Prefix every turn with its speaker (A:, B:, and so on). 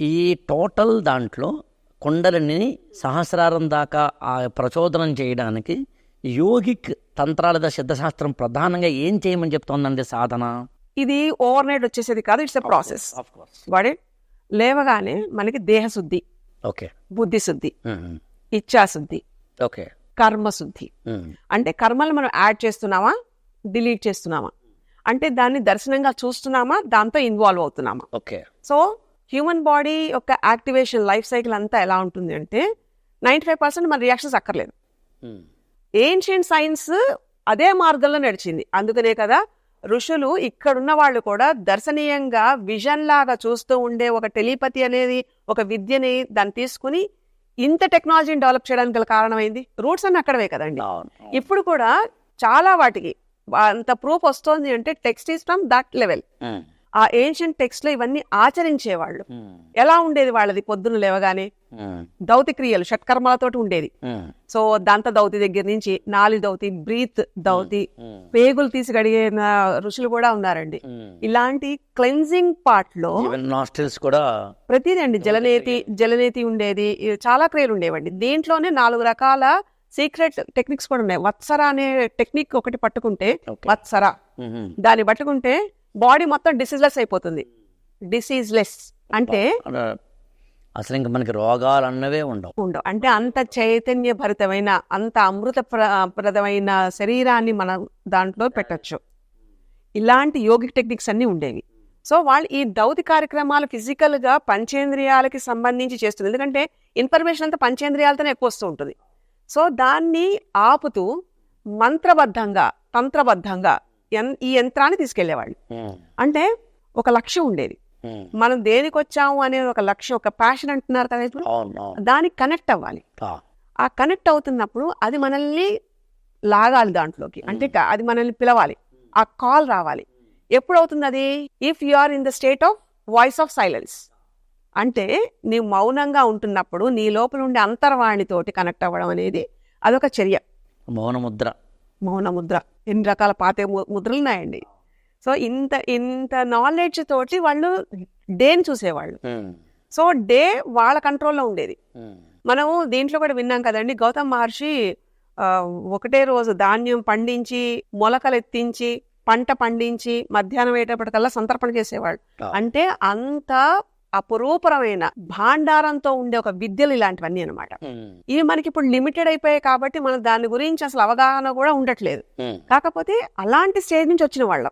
A: ఈ టోటల్ దాంట్లో కొండలని సహస్రారం దాకా ఆ ప్రచోదనం చేయడానికి యోగిక్ తంత్రాల సిద్ధశాస్త్రం ప్రధానంగా ఏం చేయమని చెప్తోందండి సాధన?
B: ఇది ఓవర్ నైట్ వచ్చేసేది కాదు ఇట్స్ ఎ ప్రాసెస్ వాడే లేవగానే మనకి దేహశుద్ధి
A: ఓకే.
B: బుద్ధి శుద్ధి ఇచ్ఛాశుద్ధి
A: ఓకే.
B: కర్మశుద్ధి. అంటే కర్మలు మనం యాడ్ చేస్తున్నామా డిలీట్ చేస్తున్నామా? అంటే దాన్ని దర్శనంగా చూస్తున్నామా దాంతో ఇన్వాల్వ్ అవుతున్నామా?
A: ఓకే.
B: సో హ్యూమన్ బాడీ యొక్క యాక్టివేషన్ లైఫ్ సైకిల్ అంతా ఎలా ఉంటుంది అంటే నైంటీ ఫైవ్ పర్సెంట్ మన రియాక్షన్స్ అక్కర్లేదు. ఏన్షియంట్ సైన్స్ అదే మార్గంలో నడిచింది. అందుకనే కదా ఋషులు ఇక్కడున్న వాళ్ళు కూడా దర్శనీయంగా విజన్ లాగా చూస్తూ ఉండే ఒక టెలిపతి అనేది ఒక విద్యని దాన్ని తీసుకుని ఇంత టెక్నాలజీని డెవలప్ చేయడానికి గల కారణమైంది? రూట్స్ అన్ని అక్కడవే కదండి. ఇప్పుడు కూడా చాలా వాటికి అంత ప్రూఫ్ వస్తోంది అంటే text is from that level ఆ ఏన్షియంట్ టెక్స్ట్లో ఇవన్నీ ఆచరించేవాళ్ళు. ఎలా ఉండేది వాళ్ళది పొద్దున్న లేవగానే? దౌతి క్రియలు షట్కర్మలతోటి ఉండేది. సో దంత దౌతి దగ్గర నుంచి నాలి దౌతి బ్రీత్ దౌతి పేగులు తీసి కడిగిన ఋషులు కూడా ఉన్నారండి. ఇలాంటి క్లెన్జింగ్
A: పార్ట్లో కూడా
B: ప్రతిదీ అండి జలనేతి జలనేతి ఉండేది. చాలా క్రియలు ఉండేవండి. దీంట్లోనే నాలుగు రకాల సీక్రెట్ టెక్నిక్స్ కూడా ఉన్నాయి. వత్సర అనే టెక్నిక్ ఒకటి పట్టుకుంటే. వత్సర. దాన్ని పట్టుకుంటే బాడీ మొత్తం డిసీజ్లెస్ అయిపోతుంది. డిసీజ్లెస్. అంటే
A: అసలు ఇంకా మనకి రోగాలు అన్నవే ఉండవు.
B: ఉండవు. అంటే అంత చైతన్య భరితమైన అంత అమృత ప్ర- ప్రదమైన శరీరాన్ని మనం దాంట్లో పెట్టొచ్చు. ఇలాంటి యోగిక్ టెక్నిక్స్ అన్నీ ఉండేవి. సో వాళ్ళు ఈ దౌతి కార్యక్రమాలు physical గా పంచేంద్రియాలకి సంబంధించి చేస్తుంది. ఎందుకంటే ఇన్ఫర్మేషన్ అంతా పంచేంద్రియాలతోనే ఎక్కువ వస్తూ ఉంటుంది. సో దాన్ని ఆపుతూ మంత్రబద్ధంగా తంత్రబద్ధంగా ఈ యంత్రాన్ని తీసుకెళ్ళేవాళ్ళు అంటే ఒక లక్ష్యం ఉండేది. మనం దేనికి వచ్చాము అనే ఒక లక్ష్యం ఒక ప్యాషన్ అంటున్నారు కదా ఇప్పుడు? దానికి కనెక్ట్ అవ్వాలి.
A: ఆ,
B: కనెక్ట్ అవుతున్నప్పుడు అది మనల్ని లాగాలి దాంట్లోకి. అంటే అది మనల్ని పిలవాలి. ఆ కాల్ రావాలి. ఎప్పుడు అవుతుంది అది? If you are in the state of voice of silence అంటే నీవు మౌనంగా ఉంటున్నప్పుడు నీ లోపల ఉండే అంతర్వాణితోటి కనెక్ట్ అవ్వడం అనేది అదొక చర్య.
A: మౌన ముద్ర
B: మౌన ముద్ర ఎన్ని రకాల పాత ముద్రలు ఉన్నాయండి సో ఇంత ఇంత నాలెడ్జ్ తోటి వాళ్ళు డేని చూసేవాళ్ళు. సో డే వాళ్ళ కంట్రోల్లో ఉండేది. మనము దీంట్లో కూడా విన్నాం కదండి గౌతమ్ మహర్షి ఒకటే రోజు ధాన్యం పండించి మొలకలు ఎత్తించి పంట పండించి మధ్యాహ్నం అయ్యేటప్పటికల్లా సంతర్పణ చేసేవాడు
A: ఆ.
B: అంటే అంత అపురూపరమైన భాండారంతో ఉండే ఒక విద్యలు ఇలాంటివన్నీ అన్నమాట. ఇవి మనకి ఇప్పుడు లిమిటెడ్ అయిపోయాయి కాబట్టి మన దాని గురించి అసలు అవగాహన కూడా ఉండట్లేదు. కాకపోతే అలాంటి స్టేజ్ నుంచి వచ్చిన వాళ్ళం.